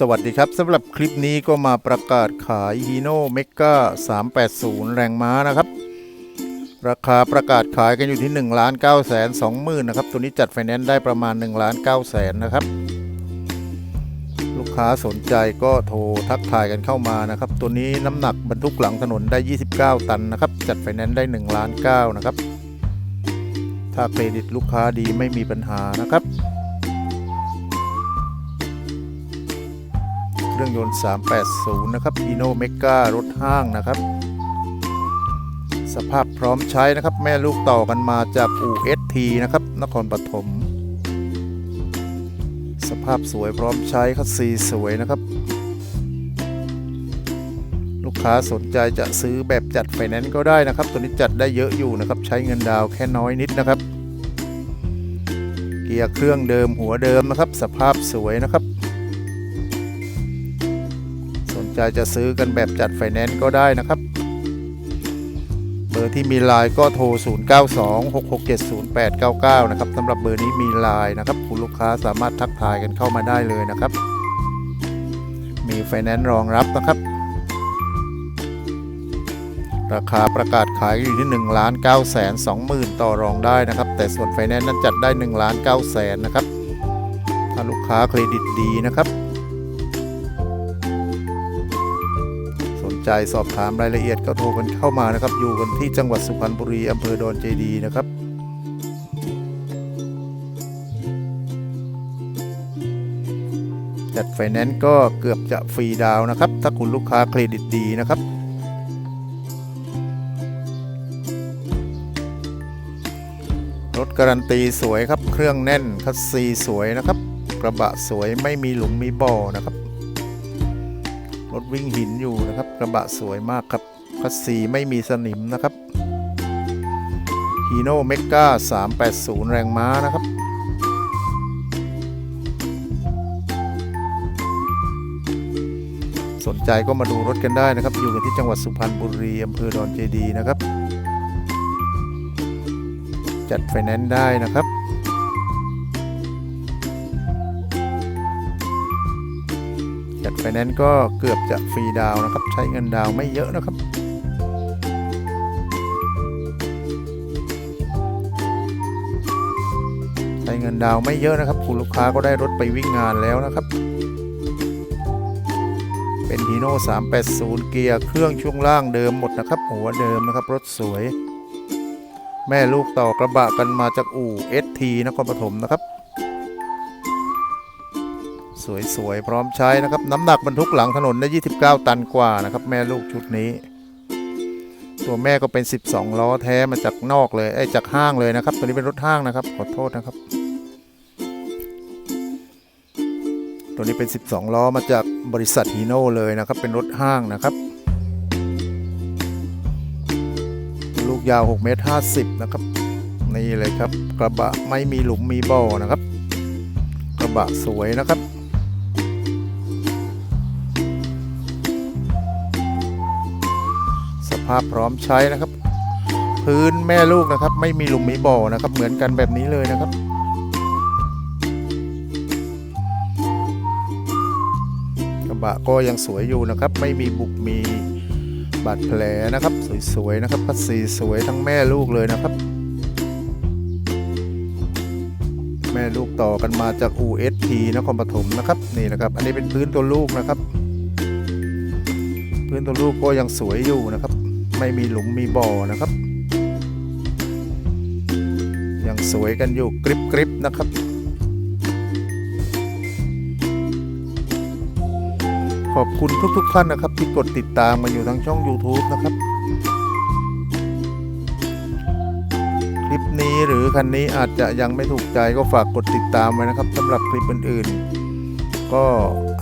สวัสดีครับสำหรับคลิปนี้ก็มาประกาศขาย Hino Mega 380 แรงม้านะครับ ราคาประกาศขายกันอยู่ที่1ล้าน9แสน2หมื่นนะครับ ตัวนี้จัดไฟแนนซ์ได้ประมาณ1ล้าน9แสนนะครับ ลูกค้าสนใจก็โทรทักทายกันเข้ามานะครับ ตัวนี้น้ำหนักบรรทุกหลังถนนได้ 29 ตันนะครับ จัดไฟแนนซ์ได้1ล้าน9นะครับ ถ้าเครดิตลูกค้าดีไม่มีปัญหานะครับ เครื่องยนต์ 380 นะครับ Hino Mega รถห้างนะครับ สภาพพร้อมใช้นะครับ แม่ลูกต่อกันมาจากอู่ ST นะครับ นครปฐม สภาพสวยพร้อมใช้คัสซีสวยนะครับ ลูกค้าสนใจจะซื้อแบบจัดไฟแนนซ์ก็ได้นะครับ ตัวนี้จัดได้เยอะอยู่นะครับ ใช้เงินดาวแค่น้อยนิดนะครับ เกียร์เครื่องเดิมหัวเดิมนะครับ สภาพสวยนะครับ ใจจะซื้อกันแบบจัดไฟแนนซ์ก็ได้นะครับ เบอร์ที่มีไลน์ก็โทร 0926670899 นะครับสำหรับเบอร์นี้มีไลน์นะครับ คุณลูกค้าสามารถทักทายกันเข้ามาได้เลยนะครับ มีไฟแนนซ์รองรับนะครับ ราคาประกาศขายอยู่ที่1ล้าน9แสน2หมื่นต่อรองได้นะครับ แต่ส่วนไฟแนนซ์นั้นจัดได้1ล้าน9แสนนะครับถ้าลูกค้าเครดิตดีนะครับ ใจสอบถามรายละเอียดก็โทรกันเข้ามานะครับ อยู่กันที่จังหวัดสุพรรณบุรีอำเภอดอนเจดีนะครับจัดไฟแนนซ์ก็เกือบจะฟรีดาวน์นะครับ ถ้าคุณลูกค้าเครดิตดีนะครับ รถการันตีสวยครับ เครื่องแน่นคัสซีสวยนะครับ กระบะสวยไม่มีหลุมมีบ่อนะครับ รถวิ่งหินอยู่นะครับ กระบะสวยมากครับคัสซีไม่มีสนิมนะครับฮีโน่เมกา380 แรงม้านะครับสนใจก็มาดูรถกันได้นะครับ อยู่กันที่จังหวัดสุพรรณบุรีอำเภอดอนเจดีนะครับ จัดไฟแนนซ์ได้นะครับ ไฟแนนซ์ก็เกือบจะฟรีดาวนะครับ ใช้เงินดาวไม่เยอะนะครับ ใช้เงินดาวไม่เยอะนะครับ คุณลูกค้าก็ได้รถไปวิ่งงานแล้วนะครับ เป็น Hino 380 เกียร์เครื่องช่วงล่างเดิมหมดนะครับ หัวเดิมนะครับรถสวย แม่ลูกต่อกระบะกันมาจากอู่ ST นครปฐมนะครับ สวยๆ พร้อมใช้นะครับ น้ำหนักบรรทุกหลังถนนได้ 29 ตันกว่านะครับ แม่ลูกชุดนี้ ตัวแม่ก็เป็น 12 ล้อแท้มาจากนอกเลยไอ้จากห้างเลยนะครับ ตัวนี้เป็นรถห้างนะครับ ขอโทษนะครับ ตัวนี้เป็น 12 ล้อมาจากบริษัทฮีโน่เลยนะครับ เป็นรถห้างนะครับลูกยาว6เมตร50 นะครับ นี่เลยครับ กระบะไม่มีหลุมมีบ่อนะครับ กระบะสวยนะครับ ภาพพร้อมใช้นะครับ พื้นแม่ลูกนะครับ ไม่มีหลุมมีบ่อนะครับ เหมือนกันแบบนี้เลยนะครับกระบะก็ยังสวยอยู่นะครับ ไม่มีบุบมีบาดแผลนะครับ สวยๆนะครับพัดสีสวยทั้งแม่ลูกเลยนะครับ แม่ลูกต่อกันมาจาก UST นครปฐมนะครับนี่นะครับ อันนี้เป็นพื้นตัวลูกนะครับ พื้นตัวลูกก็ยังสวยอยู่นะครับ ไม่มีหลุมมีบ่อนะครับ ยังสวยกันอยู่กริบกริบนะครับ ขอบคุณทุกๆท่านนะครับ ที่กดติดตามมาอยู่ทางช่อง YouTube นะครับ คลิปนี้หรือคันนี้อาจจะยังไม่ถูกใจก็ฝากกดติดตามไว้นะครับสำหรับคลิปอื่นๆ ก็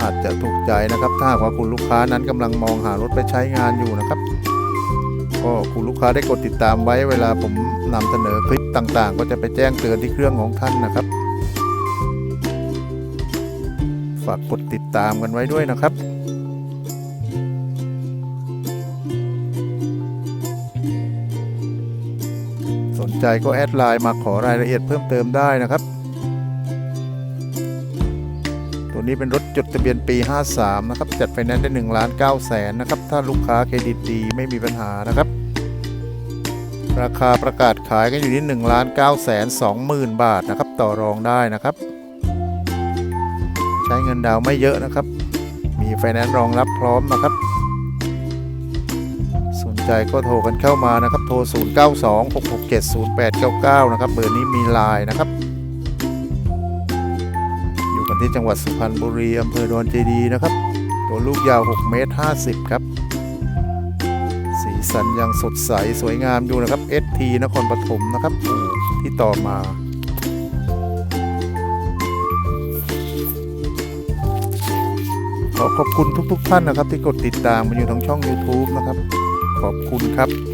อาจจะถูกใจนะครับ ถ้าหากว่าคุณลูกค้านั้นกำลังมองหารถไปใช้งานอยู่นะครับ ก็คุณลูกค้าได้กดติดตามไว้เวลาผมนำเสนอคลิปต่างๆ ก็จะไปแจ้งเตือนที่เครื่องของท่านนะครับ ฝากกดติดตามกันไว้ด้วยนะครับสนใจก็แอดไลน์มาขอรายละเอียดเพิ่มเติมได้นะครับ ตัวนี้เป็นรถจดทะเบียนปี 53 นะครับ จัดไฟแนนซ์ได้1ล้าน9แสนนะครับ ถ้าลูกค้าเครดิตดีไม่มีปัญหานะครับ ราคาประกาศขายกันอยู่ที่1ล้าน9แสน2หมื่นบาทนะครับ ต่อรองได้นะครับ ใช้เงินดาวไม่เยอะนะครับ มีไฟแนนซ์รองรับพร้อมนะครับสนใจก็โทรกันเข้ามานะครับ โทร 0926670899 นะครับ เบอร์นี้มีไลน์นะครับ ที่จังหวัดสุพรรณบุรีอำเภอดอนเจดีนะครับ ตัวลูกยาว 6 เมตร 50 ครับ สีสันยังสดใสสวยงามอยู่นะครับ ST นครปฐมนะครับที่ต่อมาขอขอบคุณทุกๆท่านนะครับ ที่กดติดตามมาอยู่ทางช่อง YouTube นะครับ ขอบคุณครับ